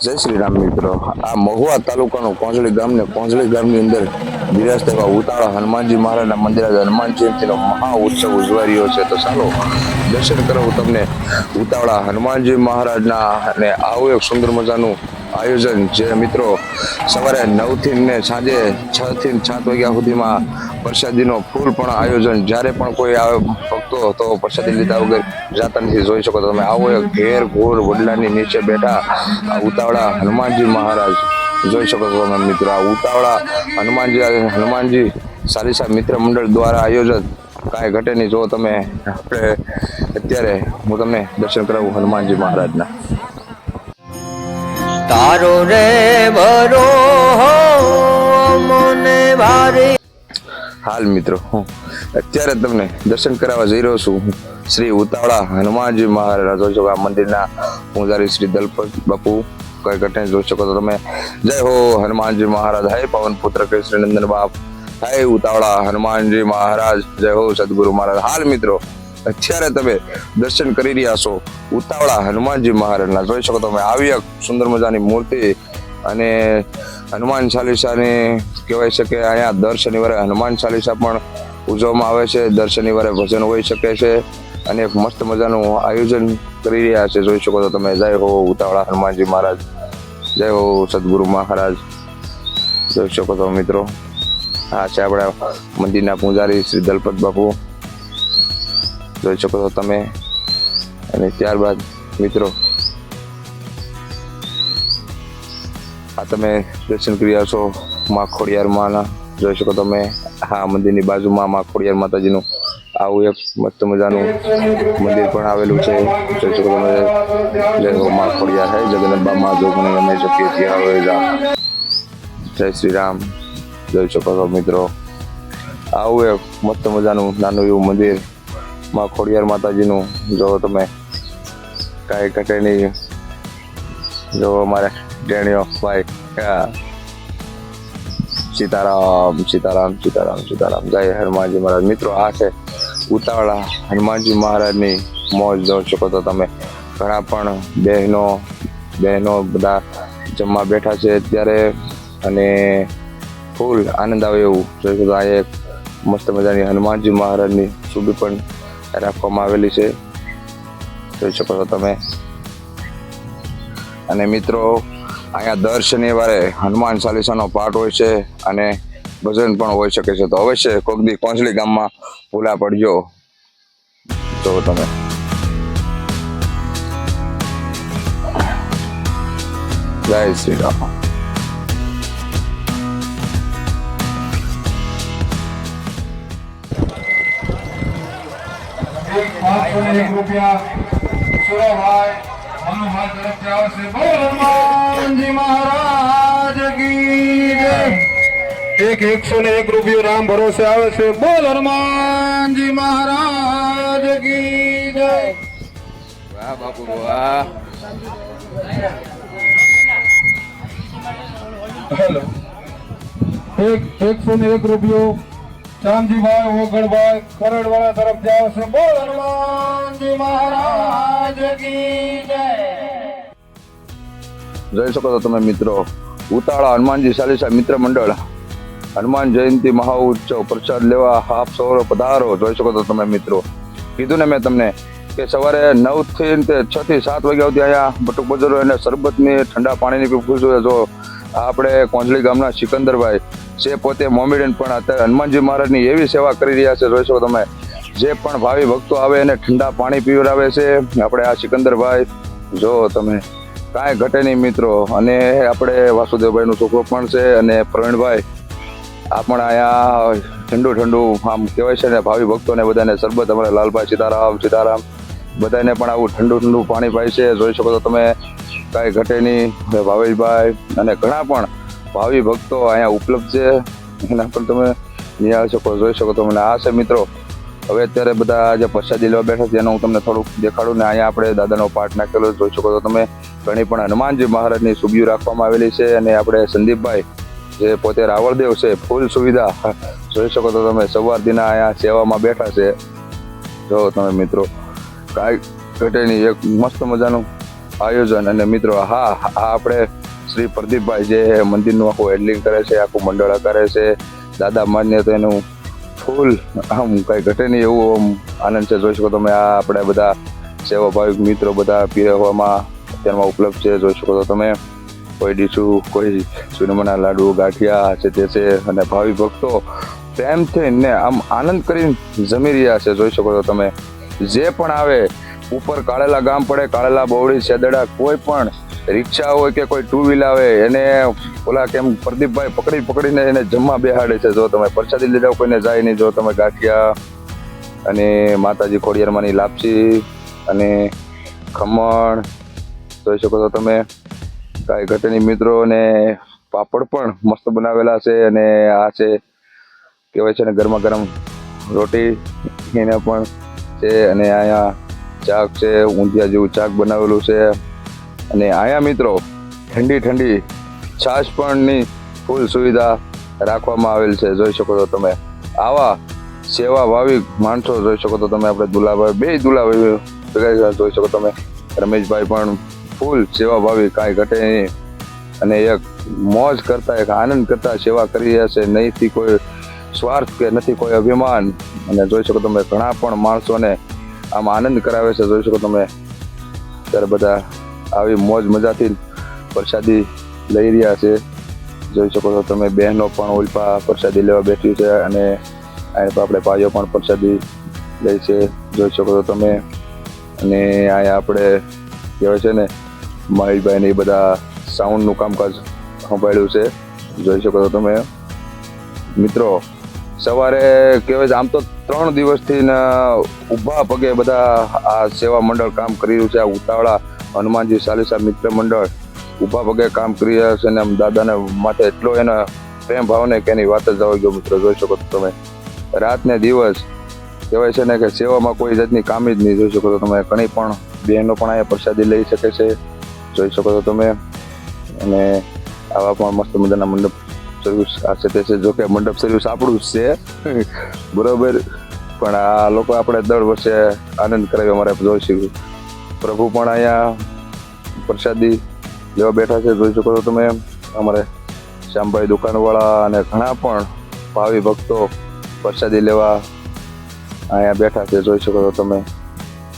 જય શ્રી રામ મિત્રો. આ મહુવા તાલુકાનું કોંજળી ગામને કોંજળી ગામની અંદર બિરાજતા એવા ઉતાળા હનુમાનજી મહારાજના મંદિર હનુમાન જયંતિનો મહા ઉત્સવ ઉજવાઈ રહ્યો છે. તો ચાલો દર્શન કરાવું તમને ઉતાવળા હનુમાનજી મહારાજના અને આવું એક સુંદર મજાનું આયોજન જે મિત્રો સવારે નવથી ને સાંજે છ થી સાત વાગ્યા સુધીમાં પ્રસાદીનો ફૂલ પણ આયોજન જ્યારે પણ કોઈ આવે ભક્તો, તો પ્રસાદી લીધા વગર જાતા નથી. જોઈ શકો તમે, આવો એક ઘેર ઘોર વડલાની નીચે બેઠા આ ઉતાવળા હનુમાનજી મહારાજ. જોઈ શકો છો તમે મિત્રો, આ ઉતાવળા હનુમાનજી હનુમાનજી સાલિસા મિત્ર મંડળ દ્વારા આયોજન કાંઈ ઘટે નહીં. જો તમે આપણે અત્યારે હું તમને દર્શન કરાવું હનુમાનજી મહારાજના. તારો રે બરો મને ભારી હાલ મિત્રો, હું અત્યારે તમને દર્શન કરાવવા જઈ રહ્યો છું. શ્રી ઉતાવળા હનુમાનજી મહારાજ, જોઈ શકો આ મંદિરના પૂજારી શ્રી દલપત બાપુ, કઈ ઘટને જોઈ શકો તો તમે. જય હો હનુમાનજી મહારાજ, હે પવન પુત્ર કૃષ્ણ નંદન બાપ, હે ઉતાવળા હનુમાનજી મહારાજ, જય હો સદગુરુ મહારાજ. હાલ મિત્રો અત્યારે તમે દર્શન કરી રહ્યા છો ઉતાવળા હનુમાનજી મહારાજના. જોઈ શકો તમે આવી એક સુંદર મજાની મૂર્તિ અને હનુમાન ચાલીસાની કહેવાય છે કે અહીંયા દર શનિવારે હનુમાન ચાલીસા પણ ઉજવવામાં આવે છે. દર શનિવારે ભજન હોઈ શકે છે અને એક મસ્ત મજાનું આયોજન કરી રહ્યા છે. જોઈ શકો તો તમે. જય હો ઉતાવળા હનુમાનજી મહારાજ. જય હો સદગુરુ મહારાજ. જોઈ શકો તો મિત્રો. આ છે આપણા મંદિરના પૂજારી શ્રી દલપત બાપુ. જોઈ શકો છો તમે. અને ત્યારબાદ, મિત્રો, આ તમે દર્શન કરી છો માં ખોડિયાર માના. જોઈ શકો તમે હા મંદિરની બાજુમાં માં ખોડિયાર માતાજીનું આવું એક મસ્ત મજાનું મંદિર પણ આવેલું છે. જોઈ શકો તમે, જય હો માં ખોડિયાર, હે જગન્નાથ બામા જોગને, અમે શકીએ છીએ, હવે જય શ્રી રામ. જોઈ શકો છો, મિત્રો, આવું એક મસ્ત મજાનું નાનું એવું મંદિર માં ખોડિયાર માતાજીનું. જો તમે કાંઈ ઘટે નહીં જો અમારે ડેણીઓ, ભાઈ સીતારામ સીતારામ સીતારામ સીતારામ. જય હનુમાનજી મહારાજ. મિત્રો, આ છે ઉતાવળા. હનુમાનજી મહારાજની મોજ જોઈ શકો તો તમે. ઘણા પણ બહેનો બહેનો બધા જમવા બેઠા છે અત્યારે અને ફૂલ આનંદ આવે એવું. જોઈ શકો આ એક મસ્ત મજાની હનુમાનજી મહારાજની સુબી પણ રાખવામાં આવેલી છે. જોઈ શકો છો તમે. અને મિત્રો, અહીંયા દર શનિવારે હનુમાન ચાલીસાનો પાઠ હોય છે અને ભજન પણ હોઈ શકે છે. તો અવશ્ય કોક દી કોંસળી ગામમાં ભૂલા પડજો. જો તમે. જય શ્રી રામ. પાંચસો ને એક રૂપિયા. સુરાભાઈ મનુભાઈ તરફથી આવશે બોલ હનુમાનજી મહારાજ કી એક એકસો ને એક રૂપિયો રામ ભરોસે આવે છે. બોલ હનુમાનજી મહારાજ કી જય. વાહ બાપુ વાહ. હેલો. એક એકસો ને એક રૂપિયો ચાંદજીભાઈ ઓગણભાઈ કરોડવાળા તરફથી છે બોલ હનુમાનજી મહારાજ કી જય. જોઈ શકો છો તમે મિત્રો, ઉતાળા હનુમાનજી ચાલીસા મિત્ર મંડળ, હનુમાન જયંતિ મહા ઉત્સવ, પ્રસાદ લેવા, હાફ સૌરો પધારો. જોઈ શકો છો તમે મિત્રો. કીધું ને મેં તમને કે સવારે નવથી છ થી સાત વાગ્યા સુધી અહીંયા બટુક બજારો અને શરબતની ઠંડા પાણીની જોઈએ જો આપણે કોંજળી ગામના સિકંદરભાઈ, જે પોતે મોમેડિયન પણ અત્યારે હનુમાનજી મહારાજની એવી સેવા કરી રહ્યા છે, જોઈ શકો તમે, જે પણ ભાવિ ભક્તો આવે એને ઠંડા પાણી પીવડાવે છે. આપણે આ સિકંદરભાઈ, જો તમે કાંઈ ઘટે નહીં મિત્રો, અને આપણે વાસુદેવભાઈનો છોકરો પણ છે અને પ્રવીણભાઈ, આ પણ અહીંયા ઠંડુ ઠંડુ, આમ કહેવાય છે ને, ભાવિ ભક્તોને બધાને સરબત અમારે લાલભાઈ સીતારામ સીતારામ, બધાને પણ આવું ઠંડુ ઠંડુ પાણી પાય છે. જોઈ શકો તો તમે કાંઈ ઘટે નહીં ભાવેશભાઈ, અને ઘણા પણ ભાવિ ભક્તો અહીંયા ઉપલબ્ધ છે. એના પણ તમે નિહાળી શકો, જોઈ શકો તમને. આ છે મિત્રો, હવે અત્યારે બધા જે પ્રસાદી લેવા બેઠા છે, એનું હું તમને થોડુંક દેખાડું, ને અહીંયા આપણે દાદાનો પાઠ નાખેલો જોઈ શકો તો તમે. ઘણી પણ હનુમાનજી મહારાજની સુબીઓ રાખવામાં આવેલી છે, અને આપણે સંદીપભાઈ, જે પોતે રાવળદેવ છે, ફૂલ સુવિધા, જોઈ શકો તો તમે સવાર દિના અહીંયા સેવામાં બેઠા છે. જો તમે, મિત્રો, કાંઈ ઘટેની, એક મસ્ત મજાનું આયોજન અને મિત્રો, હા આપણે શ્રી પ્રદીપભાઈ જે મંદિરનું આખું હેન્ડલિંગ કરે છે, આખું મંડળ કરે છે, દાદા માન્ય તો એનું ફૂલ આમ કઈ ઘટે નહીં એવું આમ આનંદ છે. જોઈ શકો તમે આ આપણે બધા સેવાભાવિક મિત્રો બધા પીરવવામાં અત્યારમાં ઉપલબ્ધ છે. જોઈ શકો તો તમે કોઈ ડીશું કોઈ સુનમના લાડુ, ગાંઠિયા છે, તે છે અને ભાવિ ભક્તો પ્રેમથી ને આમ આનંદ કરીને જમી રહ્યા છે. જોઈ શકો છો તમે જે પણ આવે ઉપર કાળેલા ગામ પડે, કાળેલા બવડી સેદડા કોઈ પણ રિક્ષા હોય કે કોઈ ટુ વ્હીલ આવે, એને ઓલા કેમ પ્રદીપભાઈ પકડી પકડીને એને જમવા બેહાડે છે. જો તમે પ્રસાદી લીધા કોઈને જાય નહીં. જો તમે ગાંઠિયા અને માતાજી ખોડિયારમાંની લાપસી અને ખમણ જોઈ શકો છો તમે. કાંઈ ઘટેની મિત્રો અને પાપડ પણ મસ્ત બનાવેલા છે અને આ છે કહેવાય છે ને ગરમા ગરમ રોટી, એને પણ છે અને અહીંયા ચાક છે, ઊંધિયા જેવું ચાક બનાવેલું છે. અને અહીંયા મિત્રો, ઠંડી ઠંડી છાશ પણની ફૂલ સુવિધા રાખવામાં આવેલ છે. જોઈ શકો છો તમે. આવા સેવા ભાવિક માણસો જોઈ શકો છો તમે. આપણે દુલાભાઈ, બે દુલાભાઈ ભેગા જોઈ શકો તમે. રમેશભાઈ પણ ફૂલ સેવા ભાવી કાંઈ ઘટે નહીં. અને એક મોજ કરતા, એક આનંદ કરતા સેવા કરી રહ્યા છે. નહીંથી કોઈ સ્વાર્થ કે નથી કોઈ અભિમાન. અને જોઈ શકો તમે, ઘણા પણ માણસોને આમ આનંદ કરાવે છે. જોઈ શકો તમે, ત્યારે બધા આવી મોજ મજાથી પ્રસાદી લઈ રહ્યા છે. જોઈ શકો છો તમે, બહેનો પણ ઉલ્પા પ્રસાદી લેવા બેઠી છે અને અહીંયા આપણે ભાઈઓ પણ પ્રસાદી લે છે. જોઈ શકો છો તમે, અને અહીંયા આપણે કહેવાય છે ને મહેશભાઈને એ બધા સાઉન્ડનું કામકાજ સંભાળ્યું છે. જોઈ શકો છો તમે, મિત્રો સવારે કહેવાય આમ તો ત્રણ દિવસથી ઊભા પગે બધા આ સેવા મંડળ કામ કરી રહ્યું છે, આ ઉતાવળા, હનુમાનજી ચાલીસા મિત્ર મંડળ ઊભા પગે કામ કરી રહ્યા છે ને આમ દાદાને માટે એટલો એનો પ્રેમ ભાવને કે એની વાત જ આવી ગયો મિત્રો જોઈ શકો છો તમે રાત ને દિવસ કહેવાય છે ને કે સેવામાં કોઈ જાતની કામી જ નહીં. જોઈ શકો છો તમે, ઘણી પણ બહેનો પણ અહીંયા પ્રસાદી લઈ શકે છે. જોઈ શકો છો તમે, અને આવા પણ મસ્ત મજાના મંડપ સર્વિસ આ છે, તે છે, જો કે મંડપ સર્વિસ આપણું જ છે. બરોબર? પણ આ લોકો આપણે દર વર્ષે આનંદ કરાવી અમારે જોઈશું પ્રભુ પણ અહીંયા પ્રસાદી લેવા બેઠા છે, જોઈ શકો છો તમે. અમારે શ્યામભાઈ દુકાનવાળા અને ઘણા પણ ભાવિ ભક્તો પ્રસાદી લેવા અહીંયા બેઠા છે, જોઈ શકો છો તમે.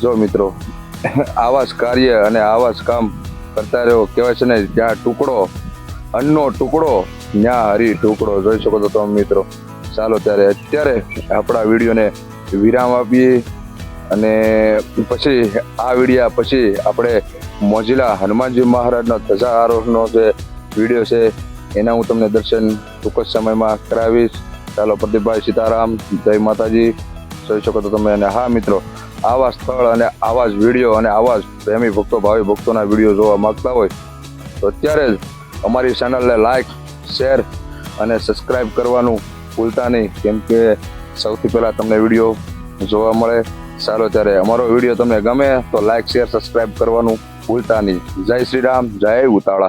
જો મિત્રો આવા જ કાર્ય અને આવા જ કામ કરતા રહ્યો, કહેવાય છે ને, જ્યાં ટુકડો અન્નનો ટુકડો ત્યાં હરી ટુકડો. જોઈ શકો છો તમે મિત્રો. ચાલો ત્યારે અત્યારે આપણા વિડીયોને વિરામ આપીએ અને પછી આ વિડીયા પછી આપણે મોજીલા હનુમાનજી મહારાજનો ધજા આરોહનો જે વીડિયો છે, એના હું તમને દર્શન ટૂંક જ સમયમાં કરાવીશ. ચાલો, પ્રદીપભાઈ સીતારામ, જય માતાજી. જોઈ શકો તો તમે. અને હા મિત્રો, આવા સ્થળ અને આવા જ વીડિયો અને આવા જ પ્રેમી ભક્તો, ભાવિ ભક્તોના વીડિયો જોવા માગતા હોય, તો અત્યારે જ અમારી ચેનલને લાઈક શેર અને સબસ્ક્રાઇબ કરવાનું ભૂલતા નહીં. કેમ કે સૌથી પહેલાં તમને વીડિયો જોવા મળે. સારો ત્યારે અમારો વીડિયો તમને ગમે તો લાઈક શેર સબસ્ક્રાઇબ કરવાનું ભૂલતા નહીં. જય શ્રી રામ, જય ઉતાળા